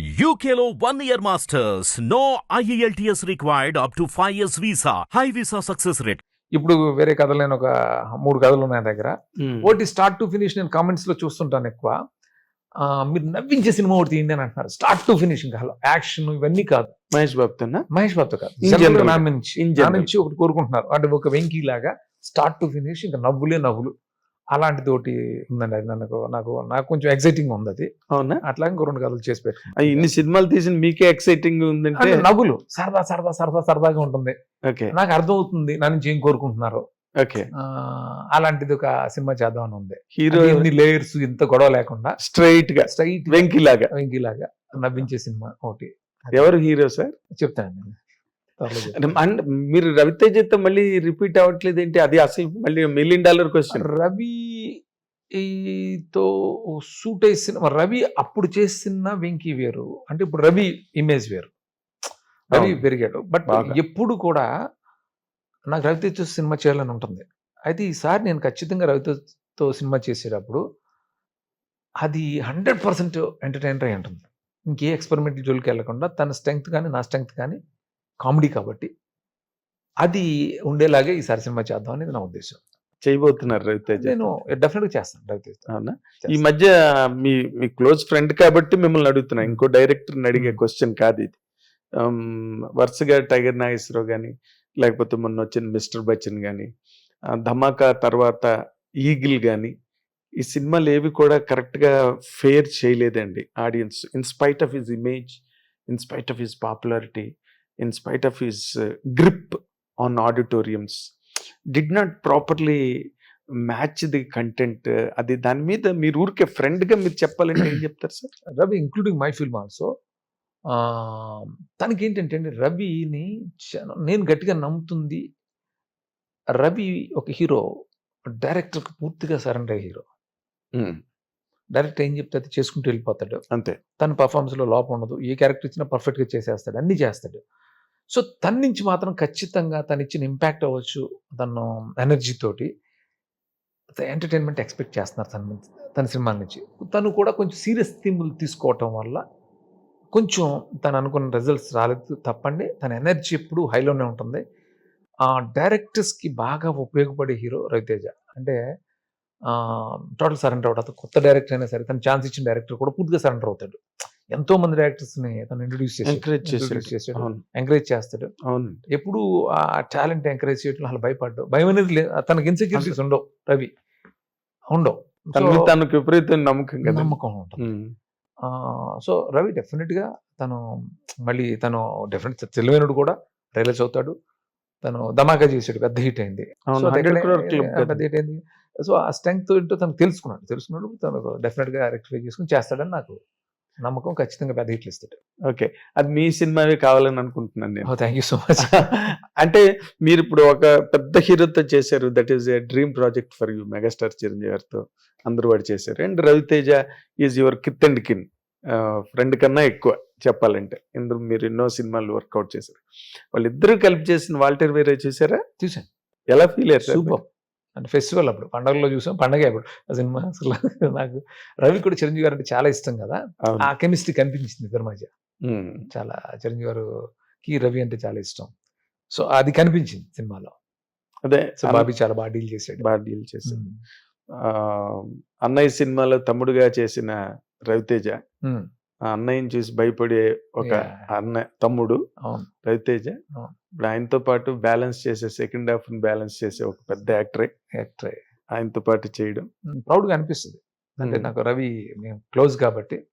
One year masters. No E IELTS required up to 5 years visa. High visa success rate. ఇప్పుడు వేరే కథలు నేను ఒక మూడు కథలు ఉన్నాయి నా దగ్గర. ఒకటి స్టార్ట్ టు ఫినిష్ నేను కామెంట్స్లో చూస్తుంటాను ఎక్కువ. మీరు నవ్వించే సినిమా ఒకటి తీయండి అని అంటున్నారు. స్టార్ట్ టు ఫినిషింగ్ కాదు యాక్షన్ ఇవన్నీ కాదు. మహేష్ బాబుతోనా మహేష్ బాబుతో కాదు. నా నా. నుంచి ఒకటి కోరుకుంటున్నారు. అంటే ఒక వెంకీ లాగా స్టార్ట్ టు ఫినిష్ ఇంకా నవ్వులే నవ్వులు. అలాంటిది ఒకటి ఉందండి అది నాకు నాకు నాకు కొంచెం ఎక్సైటింగ్ ఉంది అది. అవునా? అట్లా ఇంకో రెండు కథలు చేసి ఆ, పెట్టుకున్నాను ఇన్ని సినిమాలు తీసిన మీకే ఎక్సైటింగ్ ఉందంటే? నవ్వులు. సరదా సరదా సరదా సరదాగా ఉంటుంది. ఓకే. నాకు అర్థం అవుతుంది నా నుంచి ఏం కోరుకుంటున్నారు. ఓకే. అలాంటిది ఒక సినిమా చేద్దాం అని ఉంది. హీరో ఎన్ని లేయర్స్ ఇంత గొడవ లేకుండా స్ట్రైట్గా. స్ట్రైట్ వెంకీ లాగా వెంకీలాగా నవ్వించే సినిమా ఒకటి. ఎవరు హీరో సార్? చెప్తాను అండ్ మీరు రవితేజతో మళ్ళీ రిపీట్ అవ్వట్లేదు ఏంటి? అది అసలు మళ్ళీ మిలియన్ డాలర్ క్వశ్చన్ రవి ఈతో సూట్ సినిమా రవి అప్పుడు చేసిన వెంకీ వేరు. అంటే ఇప్పుడు రవి ఇమేజ్ వేరు. రవి. పెరిగాడు. బట్. ఎప్పుడు కూడా నాకు రవితేజతో సినిమా చేయాలని ఉంటుంది. అయితే ఈసారి నేను ఖచ్చితంగా రవితేజతో సినిమా చేసేటప్పుడు అది హండ్రెడ్ పర్సెంట్ ఎంటర్టైనర్ అయి ఉంటుంది ఇంకే ఎక్స్పెరిమెంట్ జోలికి వెళ్ళకుండా తన స్ట్రెంగ్త్ కానీ నా స్ట్రెంగ్త్ కానీ కామెడీ కాబట్టి అది ఉండేలాగే ఈసారి సినిమా చేద్దాం అనేది నా ఉద్దేశం. చేయబోతున్నారు రవితేజ. నేను డెఫినెట్గా చేస్తాను రవితేజ. అవునా? ఈ మధ్య మీ మీ క్లోజ్ ఫ్రెండ్ కాబట్టి మిమ్మల్ని అడుగుతున్నా ఇంకో డైరెక్టర్ని అడిగే. క్వశ్చన్ కాదు ఇది. వరుసగా టైగర్ నాగేశ్వరరావు కానీ లేకపోతే మొన్న వచ్చిన మిస్టర్ బచ్చన్ కానీ ధమాకా తర్వాత ఈగిల్ కానీ ఈ సినిమాలు ఏవి కూడా కరెక్ట్గా ఫేర్ చేయలేదండి audience. In spite of his image in spite of his popularity in spite of his grip on auditoriums did not properly match the content అది దాని మీద మీరు ఊరికే friend గా మీరు చెప్పాలంటే ఏం చెప్తారు sir Ravi including my film also తనకి ఏంటంటే అండి రవిని నేను గట్టిగా నమ్ముతుంది రవి ఒక హీరో డైరెక్టర్కి పూర్తిగా సరెండర్ హీరో. డైరెక్టర్ ఏం చెప్తే అది చేసుకుంటూ వెళ్ళిపోతాడు. అంతే. తన పర్ఫార్మెన్స్లో లోపం ఉండదు. ఏ క్యారెక్టర్ ఇచ్చినా పర్ఫెక్ట్గా చేసేస్తాడు. అన్ని చేస్తాడు. సో తన నుంచి మాత్రం ఖచ్చితంగా తను ఇచ్చిన ఇంపాక్ట్ అవ్వచ్చు తను ఎనర్జీ తోటి. ఎంటర్టైన్మెంట్ ఎక్స్పెక్ట్ చేస్తున్నారు తన తన సినిమాల నుంచి. తను కూడా కొంచెం సీరియస్ థీములు తీసుకోవటం వల్ల కొంచెం తను అనుకున్న రిజల్ట్స్ రాలేదు తప్పండి. తన ఎనర్జీ ఎప్పుడు హైలోనే ఉంటుంది. ఆ డైరెక్టర్స్కి బాగా ఉపయోగపడే హీరో రవితేజ. అంటే టోటల్ సరెండర్ అవుతాడు కొత్త డైరెక్టర్ అయినా సరే తను ఛాన్స్ ఇచ్చిన డైరెక్టర్ కూడా పూర్తిగా సరెండర్ అవుతాడు. ఎంతో మంది డైరెక్టర్స్ని తను ఇంట్రొడ్యూస్ ఎంకరేజ్ అవును. ఎంకరేజ్ చేస్తాడు. అవునండి. ఎప్పుడు ఆ టాలెంట్ ఎంకరేజ్ చేయడం అలా భయపడ్డు. భయం అనేది లేదు. తనకి ఇన్సెక్యూరిటీస్ ఉండవు రవి. ఉండవు. తనకు విపరీతం నమ్మకం నమ్మకం ఉంటుంది. సో రవి డెఫినెట్గా తను మళ్ళీ తను డెఫినెట్ తెలివైనడు కూడా రియలైజ్ అవుతాడు. తను ధమాకా చేసాడు పెద్ద హిట్ అయింది. అవును, So, 100 దగ్గర- crore club కదా. పెద్ద హిట్ అయింది. సో ఆ స్ట్రెంగ్త్ ఏంటో తను తెలుసుకున్నాడు. తెలుసుకున్నాడు తను డెఫినెట్గా రెక్టిఫై చేసుకుని చేస్తాడని నాకు నమ్మకం ఖచ్చితంగా పెద్ద హిట్లు ఇస్తాడు ఓకే. అది మీ సినిమావే కావాలని అనుకుంటున్నాను నేను. థ్యాంక్ యూ సో మచ్ అంటే మీరు ఇప్పుడు ఒక పెద్ద హీరోతో చేశారు. That is a dream project for you megastar Chiranjeevi గారితో అందరూ వాడు చేశారు. And Ravi Teja is your kith and kin friend కన్నా ఎక్కువ చెప్పాలంటే. ఇందులో మీరు ఎన్నో సినిమాలు వర్కౌట్ చేశారు. వాళ్ళిద్దరూ కలిపి చేసిన వాల్టర్ వేరే చూసారా? చూసాను ఎలా ఫీల్ అయ్యారు సూపర్. అంటే ఫెస్టివల్ అప్పుడు పండగలో చూసాం పండగ అప్పుడు ఆ సినిమా అసలు నాకు రవి కూడా చిరంజీవి గారు అంటే చాలా ఇష్టం కదా. ఆ కెమిస్ట్రీ కనిపించింది ఇద్దరి మధ్య. చాలా చిరంజీవి గారుకి రవి అంటే చాలా ఇష్టం సో అది కనిపించింది సినిమాలో అదే సో బాబీ చాలా బాగా డీల్ చేసాడు బాగా డీల్. ఆ, అన్నయ్య సినిమాలో తమ్ముడుగా చేసిన రవితేజ. ఆ అన్నయ్యని చూసి భయపడే ఒక Yeah. అన్న తమ్ముడు రవితేజ. ఇప్పుడు ఆయనతో పాటు బ్యాలెన్స్ చేసే సెకండ్ హాఫ్ బ్యాలెన్స్ చేసే ఒక పెద్ద యాక్టరే. యాక్టర్. ఆయనతో పాటు చేయడం. ప్రౌడ్గా అనిపిస్తుంది. అంటే. నాకు రవి మేము క్లోజ్ కాబట్టి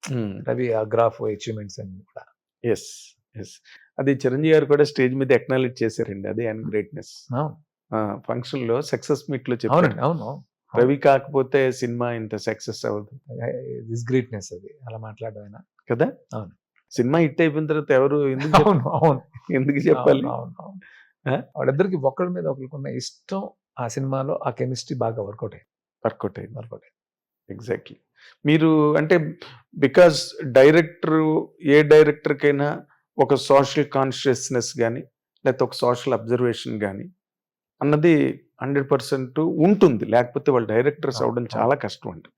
రవి ఆ గ్రాఫ్ అచీవ్మెంట్స్ అన్ని కూడా. ఎస్ ఎస్ అది చిరంజీవి గారు కూడా స్టేజ్ మీద ఎక్నాలెడ్జ్ చేశారండి అదే ఆయన గ్రేట్నెస్. అవును. ఫంక్షన్లో సక్సెస్ మీట్లో చెప్పారు అవును. రవి కాకపోతే సినిమా ఇంత సక్సెస్ అవ్వదు. దిస్ గ్రేట్నెస్ అది. అలా మాట్లాడడం ఆయన కదా? అవును. సినిమా హిట్ అయిపోయిన తర్వాత ఎవరు ఎందుకు అవును అవును. ఎందుకు చెప్పాలి? వాళ్ళిద్దరికి ఒకరి మీద ఒకరికున్న ఇష్టం ఆ సినిమాలో ఆ కెమిస్ట్రీ బాగా వర్కౌట్ అయింది. వర్కౌట్ అయింది. వర్కౌట్ అయింది. ఎగ్జాక్ట్లీ. మీరు అంటే బికాస్ డైరెక్టర్ ఏ డైరెక్టర్కైనా ఒక సోషల్ కాన్షియస్నెస్ కానీ లేకపోతే ఒక సోషల్ అబ్జర్వేషన్ కానీ అన్నది హండ్రెడ్ పర్సెంట్ ఉంటుంది. లేకపోతే వాళ్ళు డైరెక్టర్స్ అవ్వడం. చాలా కష్టం అండి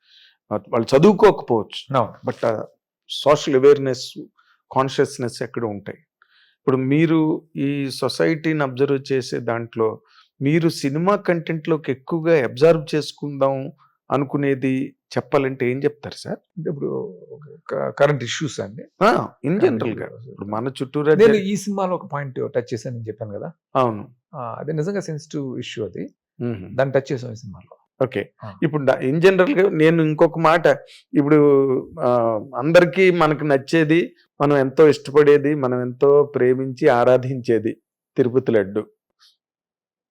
వాళ్ళు చదువుకోకపోవచ్చు. బట్ సోషల్ అవేర్నెస్ కాన్షియస్నెస్ ఎక్కడ ఉంటాయి? ఇప్పుడు మీరు ఈ సొసైటీని అబ్జర్వ్ చేసే దాంట్లో మీరు సినిమా కంటెంట్లోకి ఎక్కువగా అబ్జర్వ్ చేసుకుందాం అనుకునేది చెప్పాలంటే ఏం చెప్తారు సార్? ఇప్పుడు కరెంట్ ఇష్యూస్ అండి. ఇన్ జనరల్గా. ఇప్పుడు మన చుట్టూరా నేను ఈ సినిమాలో ఒక పాయింట్ టచ్ చేశాను నేను చెప్పాను కదా? అవును. అది నిజంగా సెన్సిటివ్ ఇష్యూ అది. దాన్ని టచ్ చేసాం ఈ సినిమాలో. ఓకే. ఇప్పుడు ఇన్ జనరల్గా నేను ఇంకొక మాట ఇప్పుడు అందరికీ మనకు నచ్చేది మనం ఎంతో ఇష్టపడేది మనం ఎంతో ప్రేమించి ఆరాధించేది తిరుపతి లడ్డు.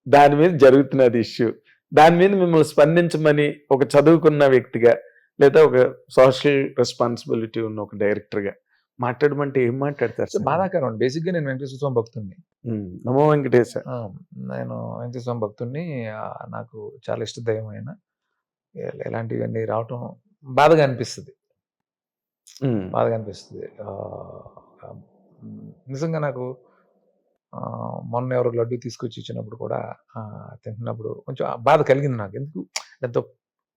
దాని మీద జరుగుతున్నది ఇష్యూ దాని మీద మిమ్మల్ని స్పందించమని ఒక చదువుకున్న వ్యక్తిగా లేదా ఒక సోషల్ రెస్పాన్సిబిలిటీ ఉన్న ఒక డైరెక్టర్గా మాట్లాడమంటే ఏం మాట్లాడతారు సార్? బాధాకరం. బేసిక్గా నేను వెంకటేశ్వర స్వామి భక్తుడిని నమో వెంకటేశ. ఆ, నేను వెంకటేశ్వర స్వామి భక్తుడిని నాకు చాలా ఇష్ట దైవం ఆయన ఇలాంటివన్నీ రావటం బాధగా అనిపిస్తుంది. బాధగా అనిపిస్తుంది. నిజంగా నాకు మొన్న ఎవరు లడ్డు తీసుకొచ్చి ఇచ్చినప్పుడు కూడా తింటున్నప్పుడు కొంచెం బాధ కలిగింది నాకు. ఎందుకు? ఎంతో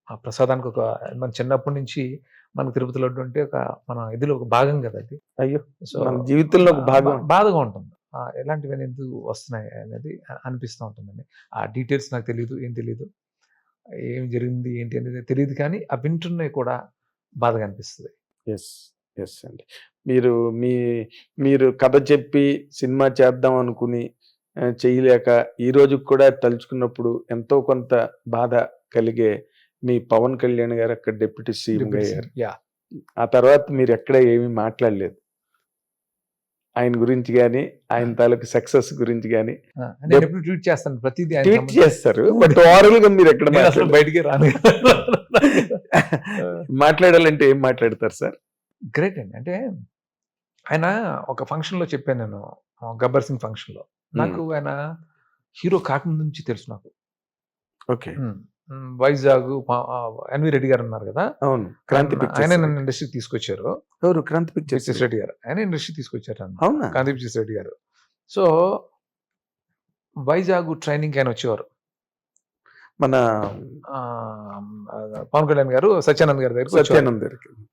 ఆ ప్రసాదానికి ఒక మన చిన్నప్పటి నుంచి మనకు తిరుపతి లడ్డు అంటే ఒక మన ఇదిలో ఒక భాగం కదా అది. అయ్యో! సో మన జీవితంలో ఒక భాగం బాధగా ఉంటుంది. ఆ, ఎలాంటివన్నీ ఎందుకు వస్తున్నాయి అనేది అనిపిస్తూ ఉంటుందండి. ఆ డీటెయిల్స్ నాకు తెలియదు ఏం తెలియదు ఏం జరిగింది ఏంటి అనేది తెలియదు కానీ ఆ వింటున్నాయి కూడా బాధగా అనిపిస్తుంది. ఎస్ ఎస్ అండి. మీరు మీ మీరు కథ చెప్పి సినిమా చేద్దాం అనుకుని చేయలేక ఈ రోజు కూడా తలుచుకున్నప్పుడు ఎంతో కొంత బాధ కలిగే మీ పవన్ కళ్యాణ్ గారు అక్కడ డిప్యూటీ సీఎం అయ్యారు. ఆ తర్వాత మీరు ఎక్కడ ఏమీ మాట్లాడలేదు. ఆయన గురించి కానీ ఆయన తాలూకు సక్సెస్ గురించి కానీ ట్వీట్ చేస్తాను ప్రతిదీ ట్వీట్ చేస్తారు బట్ ఓవరాల్గా మీరు ఎక్కడ. బయటికి రాను. మాట్లాడాలంటే ఏం మాట్లాడతారు సార్? గ్రేట్ అండి. అంటే ఆయన ఒక ఫంక్షన్లో చెప్పాను నేను గబ్బర్ సింగ్ ఫంక్షన్లో. నాకు ఆయన హీరో కాకముందు నుంచి తెలుసు నాకు. ఓకే. వైజాగ్ ఎన్వి రెడ్డి గారు ఉన్నారు కదా. అవును క్రాంతి ఆయన- నన్ను ఇండస్ట్రీకి తీసుకొచ్చారు. ఎవరు? క్రాంతి పిక్చర్స్ రెడ్డి గారు. ఆయన ఇండస్ట్రీ తీసుకొచ్చారు అవునా? కాంతి పిక్చర్స్ రెడ్డి గారు. సో వైజాగ్ ట్రైనింగ్ ఆయన వచ్చేవారు. మన పవన్ కళ్యాణ్ గారు సత్యానంద్ గారి దగ్గర సత్యానంద్ గారికి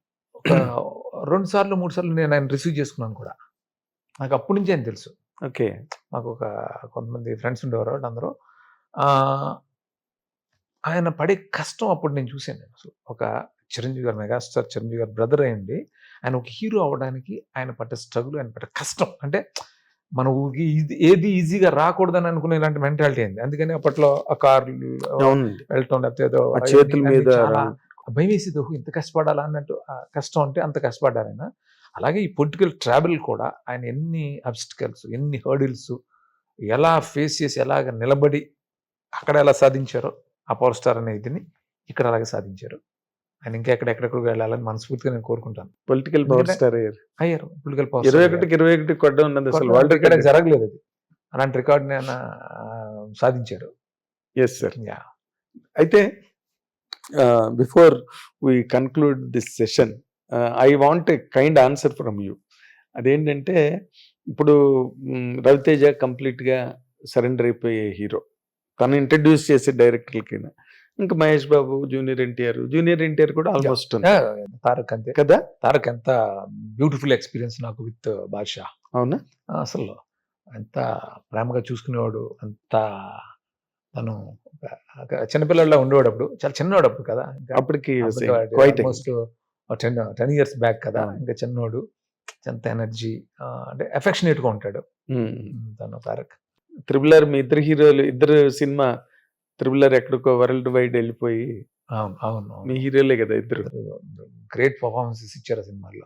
రెండు సార్లు మూడు సార్లు నేను ఆయన రిసీవ్ చేసుకున్నాను కూడా. నాకు అప్పటి నుంచి ఆయన తెలుసు. ఓకే. మాకు ఒక కొంతమంది ఫ్రెండ్స్ ఉండేవారు ఆ, ఆయన పడే కష్టం అప్పుడు నేను చూశాను నేను అసలు. ఒక చిరంజీవి గారు మెగాస్టార్ చిరంజీవి గారు బ్రదర్ అయ్యండి. ఆయన ఒక హీరో అవ్వడానికి ఆయన పడ్డ స్ట్రగుల్ ఆయన పడ్డ కష్టం. అంటే మన ఊరికి ఇది ఏది ఈజీగా రాకూడదని అనుకునే ఇలాంటి మెంటాలిటీ అయింది. అందుకని అప్పట్లో ఆ కార్లు వెళ్ళటం లేకపోతే ఏదో చేతుల మీద భయం వేసేది "ఓహో, ఇంత కష్టపడాలా అన్నట్టు ఆ కష్టం అంటే అంత కష్టపడ్డారు ఆయన. అలాగే ఈ పొలిటికల్ ట్రావెల్ కూడా ఆయన ఎన్ని అబ్స్టికల్స్ ఎన్ని హర్డిల్స్ ఎలా ఫేస్ చేసి ఎలాగ నిలబడి అక్కడ ఎలా సాధించారో పవర్ స్టార్ అనే ఇదిని ఇక్కడ అలాగే సాధించారు. ఆయన ఇంకా ఎక్కడెక్కడికి వెళ్ళాలని మనస్ఫూర్తిగా నేను కోరుకుంటాను. పొలిటికల్ పవర్ స్టార్ అయ్యారు. అయ్యారు. పొలిటికల్ పవర్ ఇరవై ఒకటికి ఇరవై ఒకటి కొట్ట ఉన్నది అసలు వరల్డ్ రికార్డ్. జరగలేదు అది. అలాంటి రికార్డ్ని ఆయన ఆ, సాధించారు ఎస్ సార్ యా. అయితే before we conclude this session I want a kind answer from you అదేంటంటే ఇప్పుడు రవితేజ complete గా సరెండర్ అయిపోయే హీరో తను ఇంట్రడ్యూస్ చేసే డైరెక్టర్లకి ఇంకా Mahesh Babu junior NTR junior NTR కూడా ఆల్మోస్ట్ తారక్ అంతే. కదా? తారక్ ఎంత బ్యూటిఫుల్ ఎక్స్పీరియన్స్ నాకు విత్ బాద్షా. అవునా? అసలు ఎంత ప్రేమగా చూసుకునేవాడు అంత తను చిన్నపిల్లల్లో ఉండేవాడు అప్పుడు. చాలా చిన్నవాడు అప్పుడు కదా. అప్పటికి almost ten ten years back కదా. ఇంకా చిన్నోడు ఎంత ఎనర్జీ అంటే affectionate గా ఉంటాడు. తను తారక్. త్రిబుల్ ఆర్ మీ ఇద్దరు హీరోలు ఇద్దరు సినిమా త్రిబుల్ ఆర్ ఎక్కడికో వరల్డ్ వైడ్ వెళ్ళిపోయి అవును అవును మీ హీరోలే కదా ఇద్దరు. గ్రేట్ పర్ఫార్మెన్సెస్ ఇచ్చారు ఆ సినిమాలో